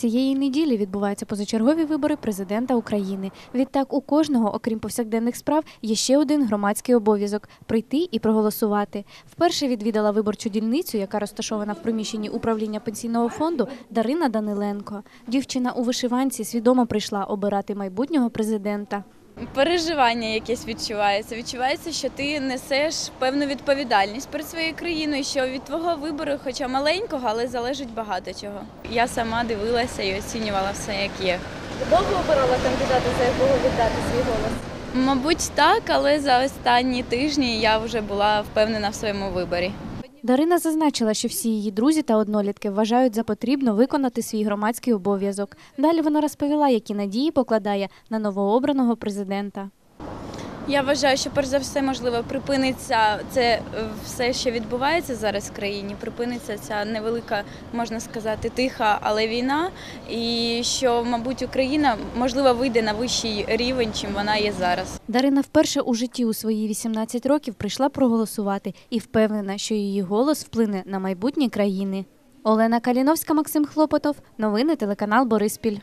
Цієї неділі відбуваються позачергові вибори президента України. Відтак у кожного, окрім повсякденних справ, є ще один громадський обов'язок прийти і проголосувати. Вперше відвідала виборчу дільницю, яка розташована в приміщенні управління пенсійного фонду, Дарина Даниленко. Дівчина у вишиванці свідомо прийшла обирати майбутнього президента. Переживання якесь відчувається. Відчувається, що ти несеш певну відповідальність перед своєю країною, що від твого вибору, хоча маленького, але залежить багато чого. Я сама дивилася і оцінювала все, як є. Довго обирала кандидата, за якого віддати свій голос? Мабуть, так, але за останні тижні я вже була впевнена в своєму виборі. Дарина зазначила, що всі її друзі та однолітки вважають за потрібно виконати свій громадський обов'язок. Далі вона розповіла, які надії покладає на новообраного президента. Я вважаю, що перш за все можливо припиниться це е, все, що відбувається зараз в країні. Припиниться ця невелика, можна сказати, тиха, але війна. І що, мабуть, Україна можливо вийде на вищий рівень, чим вона є зараз. Дарина вперше у житті у свої 18 років прийшла проголосувати і впевнена, що її голос вплине на майбутнє країни. Олена Каліновська, Максим Хлопотов. Новини телеканал Бориспіль.